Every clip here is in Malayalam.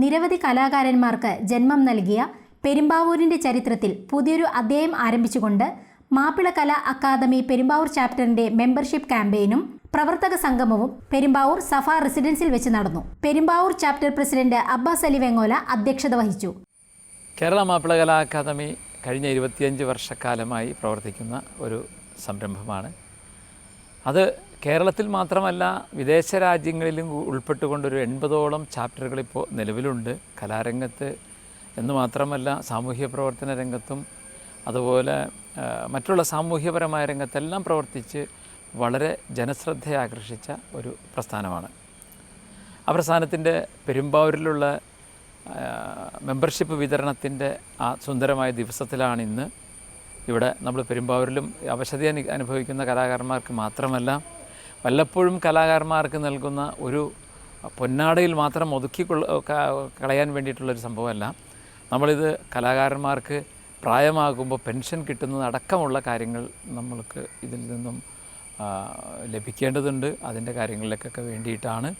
നിരവധി കലാകാരന്മാർക്ക് ജന്മം നൽകിയ പെരുമ്പാവൂരിന്റെ ചരിത്രത്തിൽ പുതിയൊരു അധ്യായം ആരംഭിച്ചുകൊണ്ട് മാപ്പിള കലാ അക്കാദമി പെരുമ്പാവൂർ ചാപ്റ്ററിന്റെ മെമ്പർഷിപ്പ് ക്യാമ്പയിനും പ്രവർത്തക സംഗമവും പെരുമ്പാവൂർ സഫാ റെസിഡൻസിൽ വെച്ച് നടന്നു. പെരുമ്പാവൂർ ചാപ്റ്റർ പ്രസിഡന്റ് അബ്ബാസ് അലി വെങ്ങോല അധ്യക്ഷത വഹിച്ചു. കേരള മാപ്പിള കലാ അക്കാദമി കഴിഞ്ഞ ഇരുപത്തിയഞ്ച് വർഷക്കാലമായി പ്രവർത്തിക്കുന്ന ഒരു സംരംഭമാണ്. അത് കേരളത്തിൽ മാത്രമല്ല വിദേശ രാജ്യങ്ങളിലും ഉൾപ്പെട്ടുകൊണ്ടൊരു എൺപതോളം ചാപ്റ്ററുകൾ ഇപ്പോൾ നിലവിലുണ്ട്. കലാരംഗത്ത് എന്ന് മാത്രമല്ല സാമൂഹ്യ പ്രവർത്തന രംഗത്തും അതുപോലെ മറ്റുള്ള സാമൂഹ്യപരമായ രംഗത്തെല്ലാം പ്രവർത്തിച്ച് വളരെ ജനശ്രദ്ധയെ ആകർഷിച്ച ഒരു പ്രസ്ഥാനമാണ്. ആ പ്രസ്ഥാനത്തിന്റെ പെരുമ്പാവൂരിലുള്ള മെമ്പർഷിപ്പ് വിതരണത്തിന്റെ ആ സുന്ദരമായ ദിവസത്തിലാണ് ഇന്ന്. ഇവിടെ നമ്മൾ പെരുമ്പാവൂരിലും അവശതി അനുഭവിക്കുന്ന കലാകാരന്മാർക്ക് മാത്രമല്ല വല്ലപ്പോഴും കലാകാരന്മാർക്ക് നൽകുന്ന ഒരു പൊന്നാടയിൽ മാത്രം ഒതുക്കി കളയാൻ വേണ്ടിയിട്ടുള്ളൊരു സംഭവമല്ല. നമ്മളിത് കലാകാരന്മാർക്ക് പ്രായമാകുമ്പോൾ പെൻഷൻ കിട്ടുന്നത് അടക്കമുള്ള കാര്യങ്ങൾ നമ്മൾക്ക് ഇതിൽ നിന്നും ലഭിക്കേണ്ടതുണ്ട്. അതിന്റെ കാര്യങ്ങളിലേക്കൊക്കെ വേണ്ടിയിട്ടാണ്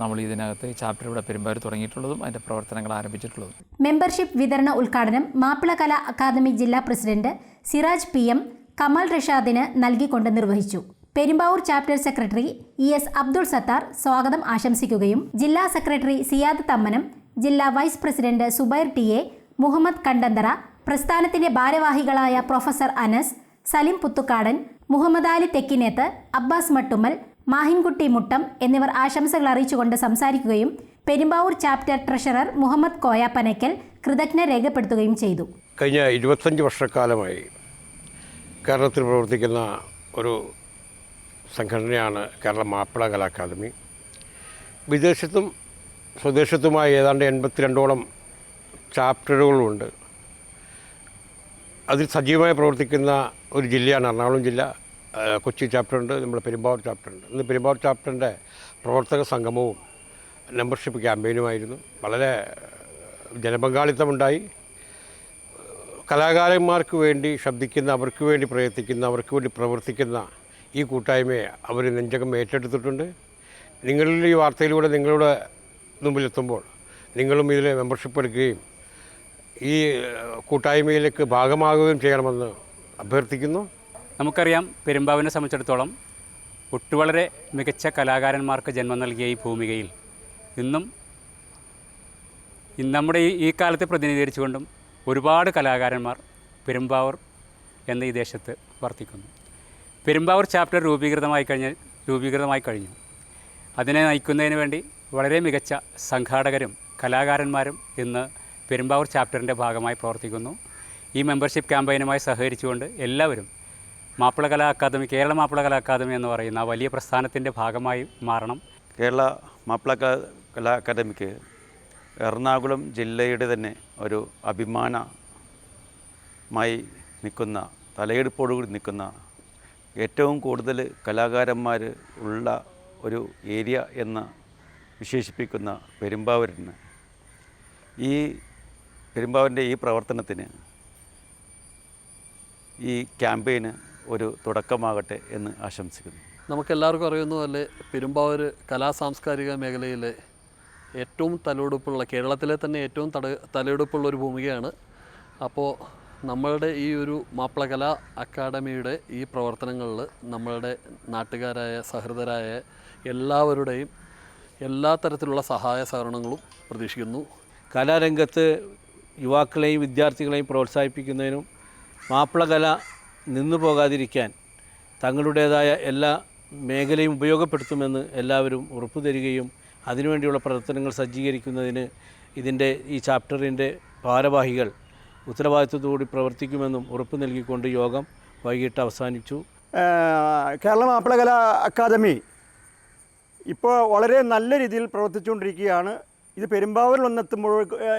നമ്മൾ ഇതിനകത്ത് ചാപ്റ്റർ ഇവിടെ പെരുമ്പാവൂർ തുടങ്ങിയിട്ടുള്ളതും അതിന്റെ പ്രവർത്തനങ്ങൾ ആരംഭിച്ചിട്ടുള്ളതും. മെമ്പർഷിപ്പ് വിതരണ ഉദ്ഘാടനം മാപ്പിള കലാ അക്കാദമി ജില്ലാ president Siraj P M Kamal റഷാദിന് നൽകിക്കൊണ്ട് നിർവഹിച്ചു. Perumbavoor chapter secretary E S Abdul Sathar സ്വാഗതം ആശംസിക്കുകയും ജില്ലാ സെക്രട്ടറി സിയാദ് തമ്മനം ജില്ലാ vice president Zubair T A Muhammad Kandanthara പ്രസ്ഥാനത്തിന്റെ ഭാരവാഹികളായ പ്രൊഫസർ അനസ് സലിം പുത്തുക്കാടൻ മുഹമ്മദ് അലി തെക്കിനേത്ത് അബ്ബാസ് മട്ടുമ്മൽ മാഹിൻകുട്ടി മുട്ടം എന്നിവർ ആശംസകൾ അറിയിച്ചുകൊണ്ട് സംസാരിക്കുകയും പെരുമ്പാവൂർ ചാപ്റ്റർ ട്രഷറർ മുഹമ്മദ് കോയാപ്പനയ്ക്കൽ കൃതജ്ഞ രേഖപ്പെടുത്തുകയും ചെയ്തു. കഴിഞ്ഞ ഇരുപത്തഞ്ച് വർഷക്കാലമായി കേരളത്തിൽ പ്രവർത്തിക്കുന്ന ഒരു സംഘടനയാണ് കേരള മാപ്പിള കലാ അക്കാദമി. വിദേശത്തും സ്വദേശത്തുമായി ഏതാണ്ട് എൺപത്തിരണ്ടോളം ചാപ്റ്ററുകളുണ്ട്. അതിൽ സജീവമായി പ്രവർത്തിക്കുന്ന ഒരു ജില്ലയാണ് എറണാകുളം ജില്ല. കൊച്ചി ചാപ്റ്ററുണ്ട് നമ്മുടെ പെരുമ്പാവൂർ ചാപ്റ്ററുണ്ട്. ഇന്ന് പെരുമ്പാവൂർ ചാപ്റ്ററിന്റെ പ്രവർത്തക സംഗമവും മെമ്പർഷിപ്പ് ക്യാമ്പയിനുമായിരുന്നു. വളരെ ജനപങ്കാളിത്തമുണ്ടായി. കലാകാരന്മാർക്ക് വേണ്ടി ശബ്ദിക്കുന്ന അവർക്ക് വേണ്ടി പ്രയത്നിക്കുന്ന അവർക്ക് വേണ്ടി പ്രവർത്തിക്കുന്ന ഈ കൂട്ടായ്മയെ അവർ നെഞ്ചകം ഏറ്റെടുത്തിട്ടുണ്ട്. നിങ്ങളിൽ ഈ വാർത്തയിലൂടെ നിങ്ങളുടെ മുമ്പിലെത്തുമ്പോൾ നിങ്ങളും ഇതിൽ മെമ്പർഷിപ്പ് എടുക്കുകയും ഈ കൂട്ടായ്മയിലേക്ക് ഭാഗമാകുകയും ചെയ്യണമെന്ന് അഭ്യർത്ഥിക്കുന്നു. നമുക്കറിയാം പെരുമ്പാവിനെ സംബന്ധിച്ചിടത്തോളം ഒട്ടുവളരെ മികച്ച കലാകാരന്മാർക്ക് ജന്മം നൽകിയ ഈ ഭൂമികയിൽ. ഇന്നും നമ്മുടെ ഈ ഈ കാലത്തെ പ്രതിനിധീകരിച്ചുകൊണ്ടും ഒരുപാട് കലാകാരന്മാർ പെരുമ്പാവൂർ എന്ന ഈ ദേശത്ത് വർത്തിക്കുന്നു. പെരുമ്പാവൂർ ചാപ്റ്റർ രൂപീകൃതമായി കഴിഞ്ഞ രൂപീകൃതമായി കഴിഞ്ഞു. അതിനെ നയിക്കുന്നതിന് വേണ്ടി വളരെ മികച്ച സംഘാടകരും കലാകാരന്മാരും ഇന്ന് പെരുമ്പാവൂർ ചാപ്റ്ററിന്റെ ഭാഗമായി പ്രവർത്തിക്കുന്നു. ഈ മെമ്പർഷിപ്പ് ക്യാമ്പയിനുമായി സഹകരിച്ചുകൊണ്ട് എല്ലാവരും മാപ്പിള കലാ അക്കാദമി കേരള മാപ്പിള കലാ അക്കാദമി എന്ന് പറയുന്ന വലിയ പ്രസ്ഥാനത്തിന്റെ ഭാഗമായി മാറണം. കേരള മാപ്പിള കലാ അക്കാദമിക്ക് എറണാകുളം ജില്ലയുടെ തന്നെ ഒരു അഭിമാനമായി നിൽക്കുന്ന തലയെടുപ്പോടുകൂടി നിൽക്കുന്ന ഏറ്റവും കൂടുതൽ കലാകാരന്മാർ ഉള്ള ഒരു ഏരിയ എന്ന് വിശേഷിപ്പിക്കുന്ന പെരുമ്പാവൂരിന് ഈ പെരുമ്പാവൂരിന്റെ ഈ പ്രവർത്തനത്തിന് ഈ ക്യാമ്പയിന് ഒരു തുടക്കമാകട്ടെ എന്ന് ആശംസിക്കുന്നു. നമുക്കെല്ലാവർക്കും അറിയുന്ന പോലെ പെരുമ്പാവൂർ കലാ സാംസ്കാരിക മേഖലയിലെ ഏറ്റവും തലയെടുപ്പുള്ള കേരളത്തിലെ തന്നെ ഏറ്റവും തട തലയെടുപ്പുള്ള ഒരു ഭൂമികയാണ്. അപ്പോൾ നമ്മളുടെ ഈ ഒരു മാപ്പിളകല അക്കാഡമിയുടെ ഈ പ്രവർത്തനങ്ങളിൽ നമ്മളുടെ നാട്ടുകാരായ സഹൃദരായ എല്ലാവരുടെയും എല്ലാ തരത്തിലുള്ള സഹായ സഹകരണങ്ങളും പ്രതീക്ഷിക്കുന്നു. കലാരംഗത്ത് യുവാക്കളെയും വിദ്യാർത്ഥികളെയും പ്രോത്സാഹിപ്പിക്കുന്നതിനും മാപ്പിളകല നിന്നു പോകാതിരിക്കാൻ തങ്ങളുടേതായ എല്ലാ മേഖലയും ഉപയോഗപ്പെടുത്തുമെന്ന് എല്ലാവരും ഉറപ്പു തരികയും അതിനുവേണ്ടിയുള്ള പ്രവർത്തനങ്ങൾ സജ്ജീകരിക്കുന്നതിന് ഇതിന്റെ ഈ ചാപ്റ്ററിന്റെ ഭാരവാഹികൾ ഉത്തരവാദിത്വത്തോടുകൂടി പ്രവർത്തിക്കുമെന്നും ഉറപ്പ് നൽകിക്കൊണ്ട് യോഗം വൈകിട്ട് അവസാനിച്ചു കേരള മാപ്പിളകല അക്കാദമി ഇപ്പോൾ വളരെ നല്ല രീതിയിൽ പ്രവർത്തിച്ചുകൊണ്ടിരിക്കുകയാണ്. ഇത് പെരുമ്പാവൂരിൽ ഒന്നെത്തുമ്പോൾ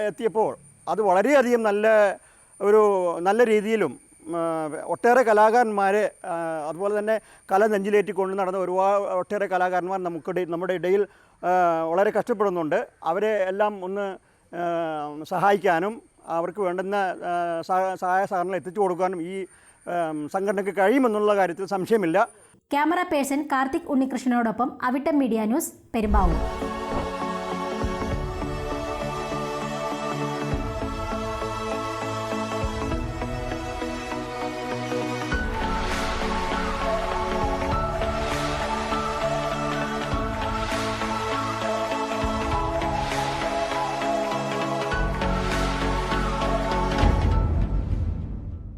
എത്തിയപ്പോൾ അത് വളരെയധികം നല്ല ഒരു നല്ല രീതിയിലും ഒട്ടേറെ കലാകാരന്മാരെ അതുപോലെ തന്നെ കല നെഞ്ചിലേറ്റി കൊണ്ട് നടന്ന ഒരുപാട് ഒട്ടേറെ കലാകാരന്മാർ നമുക്കിടയിൽ നമ്മുടെ ഇടയിൽ വളരെ കഷ്ടപ്പെടുന്നുണ്ട്. അവരെ എല്ലാം ഒന്ന് സഹായിക്കാനും അവർക്ക് വേണ്ടുന്ന സഹായ സഹകരണം എത്തിച്ചു കൊടുക്കാനും ഈ സംഘടനയ്ക്ക് കഴിയുമെന്നുള്ള കാര്യത്തിൽ സംശയമില്ല. ക്യാമറ പേഴ്സൺ കാർത്തിക് ഉണ്ണികൃഷ്ണനോടൊപ്പം അവിട്ടം മീഡിയ ന്യൂസ് പെരുമ്പാവൂർ.